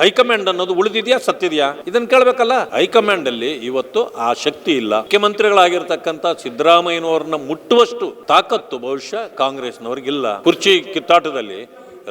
High command ಅನ್ನೋದು ಉಳಿದಿದೆಯಾ, ಸತ್ತಿದೆಯಾ? ಇದನ್ನ ಕೇಳಬೇಕಲ್ಲ. High command ಅಲ್ಲಿ ಇವತ್ತು ಆ ಶಕ್ತಿ ಇಲ್ಲ. ಮುಖ್ಯಮಂತ್ರಿಗಳಾಗಿರ್ತಕ್ಕಂಥ ಸಿದ್ದರಾಮಯ್ಯನವರನ್ನ ಮುಟ್ಟುವಷ್ಟು ತಾಕತ್ತು ಬಹುಶಃ ಕಾಂಗ್ರೆಸ್ನವ್ರಿಗಿಲ್ಲ. ಕುರ್ಚಿ ಕಿತ್ತಾಟದಲ್ಲಿ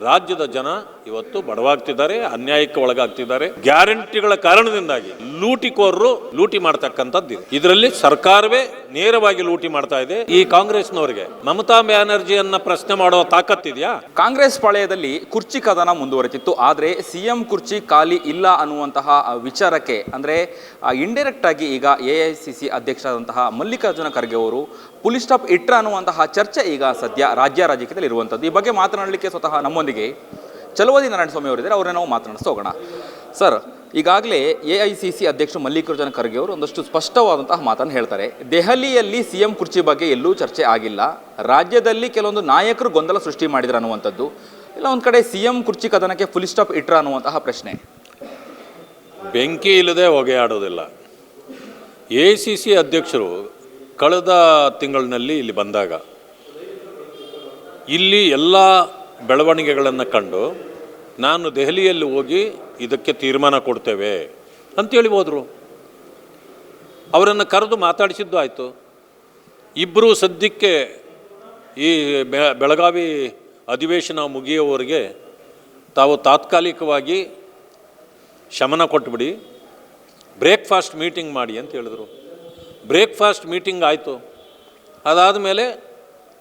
ರಾಜ್ಯದ ಜನ ಇವತ್ತು ಬಡವಾಗ್ತಿದ್ದಾರೆ, ಅನ್ಯಾಯಕ್ಕೆ ಒಳಗಾಗ್ತಿದ್ದಾರೆ. ಗ್ಯಾರಂಟಿಗಳ ಕಾರಣದಿಂದಾಗಿ ಲೂಟಿಕೋರರು ಲೂಟಿ ಮಾಡ್ತಕ್ಕಂಥದ್ದು ಇದರಲ್ಲಿ ಸರ್ಕಾರವೇ ನೇರವಾಗಿ ಲೂಟಿ ಮಾಡ್ತಾ ಇದೆ ಈ ಕಾಂಗ್ರೆಸ್ನವರಿಗೆ. ಮಮತಾ ಬ್ಯಾನರ್ಜಿಯನ್ನ ಪ್ರಶ್ನೆ ಮಾಡುವ ತಾಕತ್ತಿದೆಯಾ? ಕಾಂಗ್ರೆಸ್ ಪಾಳೆಯದಲ್ಲಿ ಕುರ್ಚಿ ಕದನ ಮುಂದುವರೆತಿತ್ತು. ಆದರೆ ಸಿಎಂ ಕುರ್ಚಿ ಖಾಲಿ ಇಲ್ಲ ಅನ್ನುವಂತಹ ವಿಚಾರಕ್ಕೆ, ಅಂದರೆ ಇಂಡೈರೆಕ್ಟ್ ಆಗಿ ಈಗ ಎ ಐ ಸಿ ಸಿ ಅಧ್ಯಕ್ಷರಾದಂತಹ ಮಲ್ಲಿಕಾರ್ಜುನ ಖರ್ಗೆ ಅವರು ಪುಲಿಸ್ ಸ್ಟಾಪ್ ಇಟ್ರ ಅನ್ನುವಂತಹ ಚರ್ಚೆ ಈಗ ಸದ್ಯ ರಾಜ್ಯ ರಾಜಕೀಯದಲ್ಲಿ ಇರುವಂಥದ್ದು ಈ ಬಗ್ಗೆ ಮಾತನಾಡಲಿಕ್ಕೆ ಸ್ವತಃ ನಮ್ಮೊಂದಿಗೆ ಚಲುವದಿ ನಾರಾಯಣಸ್ವಾಮಿ ಅವರಿದ್ದಾರೆ. ಅವರನ್ನ ನಾವು ಮಾತನಾಡಿಸ್ತಾ ಹೋಗೋಣ ಸರ್, ಈಗಾಗಲೇ ಎ ಐ ಸಿ ಸಿ ಅಧ್ಯಕ್ಷ ಮಲ್ಲಿಕಾರ್ಜುನ ಖರ್ಗೆ ಅವರು ಒಂದಷ್ಟು ಸ್ಪಷ್ಟವಾದಂತಹ ಮಾತನ್ನು ಹೇಳ್ತಾರೆ. ದೆಹಲಿಯಲ್ಲಿ ಸಿ ಎಂ ಕುರ್ಚಿ ಬಗ್ಗೆ ಎಲ್ಲೂ ಚರ್ಚೆ ಆಗಿಲ್ಲ. ರಾಜ್ಯದಲ್ಲಿ ಕೆಲವೊಂದು ನಾಯಕರು ಗೊಂದಲ ಸೃಷ್ಟಿ ಮಾಡಿದ್ರು ಅನ್ನುವಂಥದ್ದು. ಇಲ್ಲ, ಒಂದು ಕಡೆ ಸಿ ಎಂ ಕುರ್ಚಿ ಕದನಕ್ಕೆ ಫುಲ್ ಸ್ಟಾಪ್ ಇಟ್ರ ಅನ್ನುವಂತಹ ಪ್ರಶ್ನೆ. ಬೆಂಕಿ ಇಲ್ಲದೆ ಹೊಗೆ ಆಡೋದಿಲ್ಲ ಎ ಸಿ ಸಿ ಅಧ್ಯಕ್ಷರು ಕಳೆದ ತಿಂಗಳಿನಲ್ಲಿ ಇಲ್ಲಿ ಬಂದಾಗ, ಇಲ್ಲಿ ಎಲ್ಲ ಬೆಳವಣಿಗೆಗಳನ್ನು ಕಂಡು ನಾನು ದೆಹಲಿಯಲ್ಲಿ ಹೋಗಿ ಇದಕ್ಕೆ ತೀರ್ಮಾನ ಕೊಡ್ತೇವೆ ಅಂತೇಳಿ ಹೋದರು. ಅವರನ್ನು ಕರೆದು ಮಾತಾಡಿಸಿದ್ದು ಆಯಿತು. ಇಬ್ಬರೂ ಸದ್ಯಕ್ಕೆ ಈ ಬೆಳಗಾವಿ ಅಧಿವೇಶನ ಮುಗಿಯುವವರೆಗೆ ತಾವು ತಾತ್ಕಾಲಿಕವಾಗಿ ಶಮನ ಕೊಟ್ಬಿಡಿ. ಬ್ರೇಕ್ಫಾಸ್ಟ್ ಮೀಟಿಂಗ್ ಮಾಡಿ ಅಂತ ಹೇಳಿದರು. ಬ್ರೇಕ್ಫಾಸ್ಟ್ ಮೀಟಿಂಗ್ ಆಯಿತು. ಅದಾದ ಮೇಲೆ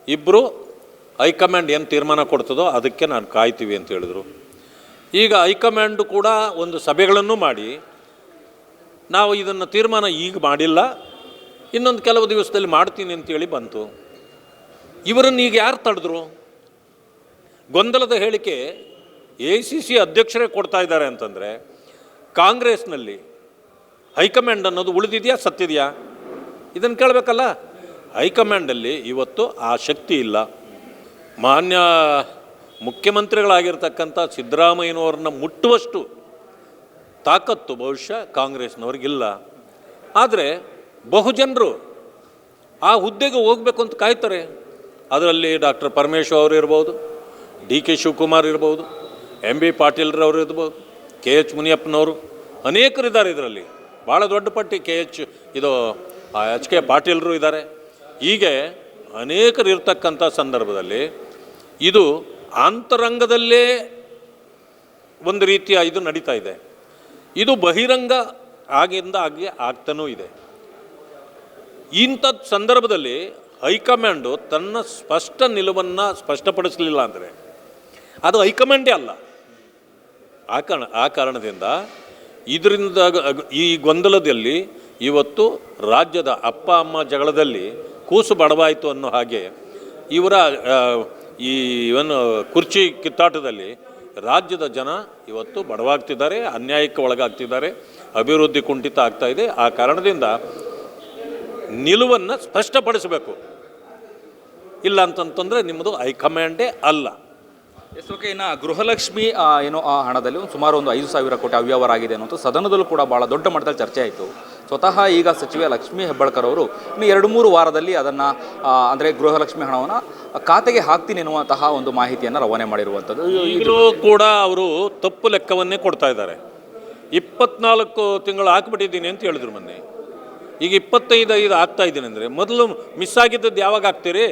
ಇಬ್ಬರು ಹೈಕಮಾಂಡ್ ಏನು ತೀರ್ಮಾನ ಕೊಡ್ತದೋ ಅದಕ್ಕೆ ನಾನು ಕಾಯ್ತೀವಿ ಅಂತ ಹೇಳಿದರು. ಈಗ ಹೈಕಮಾಂಡ್ ಕೂಡ ಒಂದು ಸಭೆಗಳನ್ನು ಮಾಡಿ, ನಾವು ಇದನ್ನು ತೀರ್ಮಾನ ಈಗ ಮಾಡಿಲ್ಲ, ಇನ್ನೊಂದು ಕೆಲವು ದಿವಸದಲ್ಲಿ ಮಾಡ್ತೀನಿ ಅಂತೇಳಿ ಬಂತು. ಇವರನ್ನು ಈಗ ಯಾರು ತಡೆದ್ರು? ಗೊಂದಲದ ಹೇಳಿಕೆ ಎ ಸಿ ಸಿ ಅಧ್ಯಕ್ಷರೇ ಕೊಡ್ತಾ ಇದ್ದಾರೆ ಅಂತಂದರೆ, ಕಾಂಗ್ರೆಸ್ನಲ್ಲಿ ಹೈಕಮಾಂಡ್ ಅನ್ನೋದು ಉಳಿದಿದೆಯಾ, ಸತ್ತಿದೆಯಾ? ಇದನ್ನು ಕೇಳಬೇಕಲ್ಲ? ಹೈಕಮಾಂಡಲ್ಲಿ ಇವತ್ತು ಆ ಶಕ್ತಿ ಇಲ್ಲ. ಮಾನ್ಯ ಮುಖ್ಯಮಂತ್ರಿಗಳಾಗಿರ್ತಕ್ಕಂಥ ಸಿದ್ದರಾಮಯ್ಯನವ್ರನ್ನ ಮುಟ್ಟುವಷ್ಟು ತಾಕತ್ತು ಬಹುಶಃ ಕಾಂಗ್ರೆಸ್ನವ್ರಿಗಿಲ್ಲ. ಆದರೆ ಬಹುಜನರು ಆ ಹುದ್ದೆಗೆ ಹೋಗಬೇಕು ಅಂತ ಕಾಯ್ತಾರೆ. ಅದರಲ್ಲಿ ಡಾಕ್ಟರ್ ಪರಮೇಶ್ವರ್ ಅವರು ಇರ್ಬೋದು, ಡಿ ಕೆ ಶಿವಕುಮಾರ್ ಇರ್ಬೋದು, ಎಂ ಬಿ ಪಾಟೀಲ್ರವರು ಇರ್ಬೋದು, ಕೆ ಎಚ್ ಮುನಿಯಪ್ಪನವರು ಅನೇಕರಿದ್ದಾರೆ ಇದರಲ್ಲಿ. ಭಾಳ ದೊಡ್ಡ ಪಟ್ಟಿ ಕೆ ಎಚ್ ಇದು ಎಚ್ ಕೆ ಪಾಟೀಲ್ರು ಇದ್ದಾರೆ. ಹೀಗೆ ಅನೇಕರು ಇರ್ತಕ್ಕಂಥ ಸಂದರ್ಭದಲ್ಲಿ ಇದು ಅಂತರಂಗದಲ್ಲೇ ಒಂದು ರೀತಿಯ ಇದು ನಡೀತಾ ಇದೆ. ಇದು ಬಹಿರಂಗ ಆಗಿಂದ ಆಗಿ ಆಗ್ತಾನೂ ಇದೆ. ಇಂಥ ಸಂದರ್ಭದಲ್ಲಿ ಹೈಕಮಾಂಡು ತನ್ನ ಸ್ಪಷ್ಟ ನಿಲುವನ್ನು ಸ್ಪಷ್ಟಪಡಿಸಲಿಲ್ಲ ಅಂದರೆ ಅದು ಹೈಕಮಾಂಡೇ ಅಲ್ಲ. ಆ ಕಾರಣ, ಆ ಕಾರಣದಿಂದ ಇದರಿಂದ ಈ ಗೊಂದಲದಲ್ಲಿ ಇವತ್ತು ರಾಜ್ಯದ ಅಪ್ಪ, ಅಮ್ಮ ಜಗಳದಲ್ಲಿ ಕೂಸು ಬಡವಾಯಿತು ಅನ್ನೋ ಹಾಗೆ ಇವರ ಈ ಇವನ್ ಕುರ್ಚಿ ಕಿತ್ತಾಟದಲ್ಲಿ ರಾಜ್ಯದ ಜನ ಇವತ್ತು ಬಡವಾಗ್ತಿದ್ದಾರೆ, ಅನ್ಯಾಯಕ್ಕೆ ಒಳಗಾಗ್ತಿದ್ದಾರೆ, ಅಭಿವೃದ್ಧಿ ಕುಂಠಿತ ಆಗ್ತಾ ಇದೆ. ಆ ಕಾರಣದಿಂದ ನಿಲುವನ್ನು ಸ್ಪಷ್ಟಪಡಿಸಬೇಕು. ಇಲ್ಲ ಅಂತಂತಂದರೆ ನಿಮ್ಮದು ಹೈಕಮಾಂಡೇ ಅಲ್ಲ. ಎಸ್, ಓಕೆ, ಇನ್ನು ಗೃಹಲಕ್ಷ್ಮಿ ಏನೋ ಆ ಹಣದಲ್ಲಿ ಸುಮಾರು ಒಂದು ಐದು ಸಾವಿರ ಕೋಟಿ ಅವ್ಯವಹಾರ ಆಗಿದೆ ಅನ್ನೋದು ಸದನದಲ್ಲೂ ಕೂಡ ಭಾಳ ದೊಡ್ಡ ಮಟ್ಟದಲ್ಲಿ ಚರ್ಚೆ ಆಯಿತು. ಸ್ವತಃ ಈಗ ಸಚಿವೆ ಲಕ್ಷ್ಮೀ ಹೆಬ್ಬಾಳ್ಕರ್ ಅವರು ಇನ್ನು ಎರಡು ಮೂರು ವಾರದಲ್ಲಿ ಅದನ್ನು ಅಂದರೆ ಗೃಹಲಕ್ಷ್ಮಿ ಹಣವನ್ನು ಖಾತೆಗೆ ಹಾಕ್ತೀನಿ ಎನ್ನುವಂತಹ ಒಂದು ಮಾಹಿತಿಯನ್ನು ರವಾನೆ ಮಾಡಿರುವಂಥದ್ದು. ಈಗಲೂ ಕೂಡ ಅವರು ತಪ್ಪು ಲೆಕ್ಕವನ್ನೇ ಕೊಡ್ತಾ ಇದ್ದಾರೆ. ಇಪ್ಪತ್ನಾಲ್ಕು ತಿಂಗಳು ಹಾಕ್ಬಿಟ್ಟಿದ್ದೀನಿ ಅಂತ ಹೇಳಿದ್ರು ಮೊನ್ನೆ. ಈಗ ಇಪ್ಪತ್ತೈದು, ಐದು ಆಗ್ತಾ ಇದ್ದೀನಿ ಅಂದರೆ ಮೊದಲು ಮಿಸ್ ಆಗಿದ್ದದ್ದು ಯಾವಾಗ ಹಾಕ್ತೀರಿ?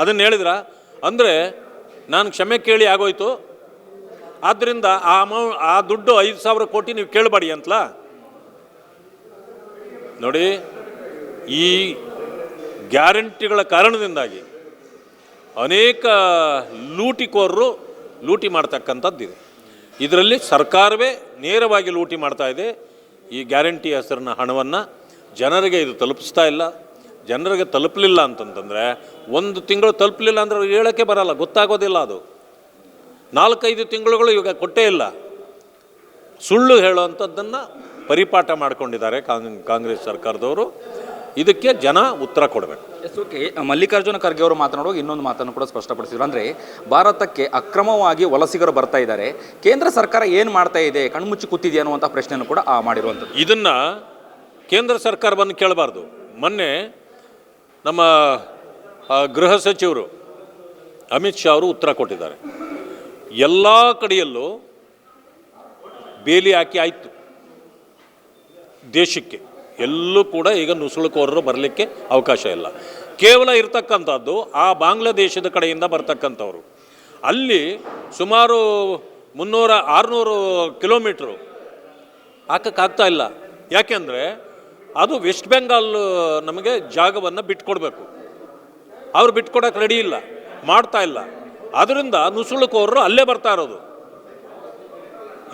ಅದನ್ನು ಹೇಳಿದ್ರ? ಅಂದರೆ ನಾನು ಕ್ಷಮೆ ಕೇಳಿ ಆಗೋಯ್ತು. ಆದ್ದರಿಂದ ಆ ಅಮೌ ಆ ದುಡ್ಡು ಐದು ಸಾವಿರ ಕೋಟಿ ನೀವು ಕೇಳಬೇಡಿ ಅಂತಲಾ? ನೋಡಿ, ಈ ಗ್ಯಾರಂಟಿಗಳ ಕಾರಣದಿಂದಾಗಿ ಅನೇಕ ಲೂಟಿಕೋರರು ಲೂಟಿ ಮಾಡ್ತಕ್ಕಂಥದ್ದಿದೆ. ಇದರಲ್ಲಿ ಸರ್ಕಾರವೇ ನೇರವಾಗಿ ಲೂಟಿ ಮಾಡ್ತಾ ಇದೆ. ಈ ಗ್ಯಾರಂಟಿ ಹೆಸರಿನ ಹಣವನ್ನು ಜನರಿಗೆ ಇದು ತಲುಪಿಸ್ತಾ ಇಲ್ಲ. ಜನರಿಗೆ ತಲುಪಲಿಲ್ಲ ಅಂತಂತಂದರೆ ಒಂದು ತಿಂಗಳು ತಲುಪಲಿಲ್ಲ ಅಂದರೆ ಹೇಳೋಕ್ಕೆ ಬರಲ್ಲ, ಗೊತ್ತಾಗೋದಿಲ್ಲ ಅದು. ನಾಲ್ಕೈದು ತಿಂಗಳುಗಳು ಇವಾಗ ಕೊಟ್ಟೇ ಇಲ್ಲ. ಸುಳ್ಳು ಹೇಳುವಂಥದ್ದನ್ನು ಪರಿಪಾಠ ಮಾಡ್ಕೊಂಡಿದ್ದಾರೆ ಕಾಂಗ್ ಕಾಂಗ್ರೆಸ್ ಸರ್ಕಾರದವರು. ಇದಕ್ಕೆ ಜನ ಉತ್ತರ ಕೊಡಬೇಕು. ಎಸ್ ಓಕೆ ಮಲ್ಲಿಕಾರ್ಜುನ ಖರ್ಗೆ ಅವರು ಮಾತನಾಡುವಾಗ ಇನ್ನೊಂದು ಮಾತನ್ನು ಕೂಡ ಸ್ಪಷ್ಟಪಡಿಸಿದ್ರು. ಅಂದರೆ ಭಾರತಕ್ಕೆ ಅಕ್ರಮವಾಗಿ ವಲಸಿಗರು ಬರ್ತಾ ಇದ್ದಾರೆ. ಕೇಂದ್ರ ಸರ್ಕಾರ ಏನು ಮಾಡ್ತಾ ಇದೆ ಕಣ್ಮುಚ್ಚಿ ಕೂತಿದೆ ಅನ್ನುವಂಥ ಪ್ರಶ್ನೆಯನ್ನು ಕೂಡ ಆ, ಮಾಡಿರುವಂಥದ್ದು. ಇದನ್ನು ಕೇಂದ್ರ ಸರ್ಕಾರವನ್ನು ಕೇಳಬಾರ್ದು. ಮೊನ್ನೆ ನಮ್ಮ ಗೃಹ ಸಚಿವರು ಅಮಿತ್ ಶಾ ಅವರು ಉತ್ತರ ಕೊಟ್ಟಿದ್ದಾರೆ. ಎಲ್ಲ ಕಡೆಯಲ್ಲೂ ಬೇಲಿ ಹಾಕಿ ಆಯಿತು. ದೇಶಕ್ಕೆ. ಎಲ್ಲೂ ಕೂಡ ಈಗ ನುಸುಳುಕೋರರು ಬರಲಿಕ್ಕೆ ಅವಕಾಶ ಇಲ್ಲ. ಕೇವಲ ಇರತಕ್ಕಂಥದ್ದು ಆ ಬಾಂಗ್ಲಾದೇಶದ ಕಡೆಯಿಂದ ಬರ್ತಕ್ಕಂಥವ್ರು. ಅಲ್ಲಿ ಸುಮಾರು ಮುನ್ನೂರ ಆರುನೂರು ಕಿಲೋಮೀಟ್ರು ಹಾಕಕ್ಕಾಗ್ತಾ ಇಲ್ಲ. ಯಾಕೆಂದರೆ ಅದು ವೆಸ್ಟ್ ಬೆಂಗಾಲ್ ನಮಗೆ ಜಾಗವನ್ನು ಬಿಟ್ಕೊಡ್ಬೇಕು. ಅವ್ರು ಬಿಟ್ಕೊಡಕ್ಕೆ ರೆಡಿ ಇಲ್ಲ, ಮಾಡ್ತಾ ಇಲ್ಲ. ಅದರಿಂದ ನುಸುಳುಕೋರರು ಅಲ್ಲೇ ಬರ್ತಾ ಇರೋದು.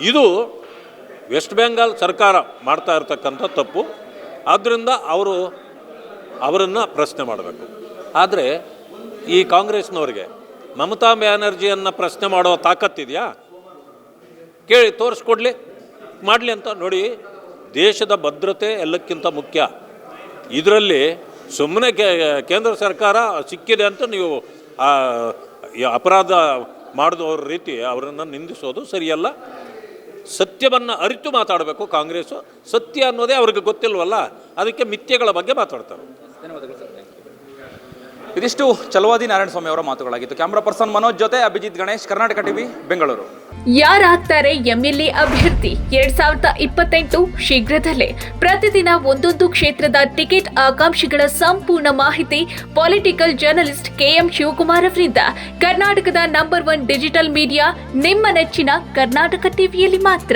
ಇದು ವೆಸ್ಟ್ ಬೆಂಗಾಲ್ ಸರ್ಕಾರ ಮಾಡ್ತಾ ಇರ್ತಕ್ಕಂಥ ತಪ್ಪು. ಆದ್ದರಿಂದ ಅವರು ಅವರನ್ನು ಪ್ರಶ್ನೆ ಮಾಡಬೇಕು. ಆದರೆ ಈ ಕಾಂಗ್ರೆಸ್ನವ್ರಿಗೆ ಮಮತಾ ಬ್ಯಾನರ್ಜಿಯನ್ನು ಪ್ರಶ್ನೆ ಮಾಡೋ ತಾಕತ್ತಿದೆಯಾ ಕೇಳಿ, ತೋರಿಸ್ಕೊಡ್ಲಿ, ಮಾಡಲಿ ಅಂತ ನೋಡಿ ದೇಶದ ಭದ್ರತೆ ಎಲ್ಲಕ್ಕಿಂತ ಮುಖ್ಯ. ಇದರಲ್ಲಿ ಸುಮ್ಮನೆ ಕೇಂದ್ರ ಸರ್ಕಾರ ಸಿಕ್ಕಿದೆ ಅಂತ ನೀವು ಅಪರಾಧ ಮಾಡಿದವ್ರ ರೀತಿ ಅವರನ್ನು ನಿಂದಿಸೋದು ಸರಿಯಲ್ಲ. ಸತ್ಯವನ್ನು ಅರಿತು ಮಾತಾಡಬೇಕು ಕಾಂಗ್ರೆಸ್ಸು. ಸತ್ಯ ಅನ್ನೋದೇ ಅವ್ರಿಗೆ ಗೊತ್ತಿಲ್ವಲ್ಲ? ಅದಕ್ಕೆ ಮಿಥ್ಯಗಳ ಬಗ್ಗೆ ಮಾತಾಡ್ತಾರೆ. ಇದಿಷ್ಟು ಚಲವಾದಿ ನಾರಾಯಣ ಸ್ವಾಮಿ ಅವರ ಮಾತುಗಳಾಗಿತ್ತು. ಕ್ಯಾಮ್ರಾ ಪರ್ಸನ್ ಮನೋಜ್ ಜೊತೆ ಅಭಿಜಿತ್ ಗಣೇಶ್, ಕರ್ನಾಟಕ ಟಿವಿ, ಬೆಂಗಳೂರು. ಯಾರಾಗ್ತಾರೆ ಎಂಎಲ್ಎ ಅಭ್ಯರ್ಥಿ? ಎರಡ್ ಸಾವಿರದ ಇಪ್ಪತ್ತೆಂಟು ಶೀಘ್ರದಲ್ಲೇ. ಪ್ರತಿದಿನ ಒಂದೊಂದು ಕ್ಷೇತ್ರದ ಟಿಕೆಟ್ ಆಕಾಂಕ್ಷಿಗಳ ಸಂಪೂರ್ಣ ಮಾಹಿತಿ ಪೊಲಿಟಿಕಲ್ ಜರ್ನಲಿಸ್ಟ್ ಕೆಎಂ ಶಿವಕುಮಾರ್ ಅವರಿಂದ. ಕರ್ನಾಟಕದ ನಂಬರ್ ಒನ್ ಡಿಜಿಟಲ್ ಮೀಡಿಯಾ ನಿಮ್ಮ ನೆಚ್ಚಿನ ಕರ್ನಾಟಕ ಟಿವಿಯಲ್ಲಿ ಮಾತ್ರ.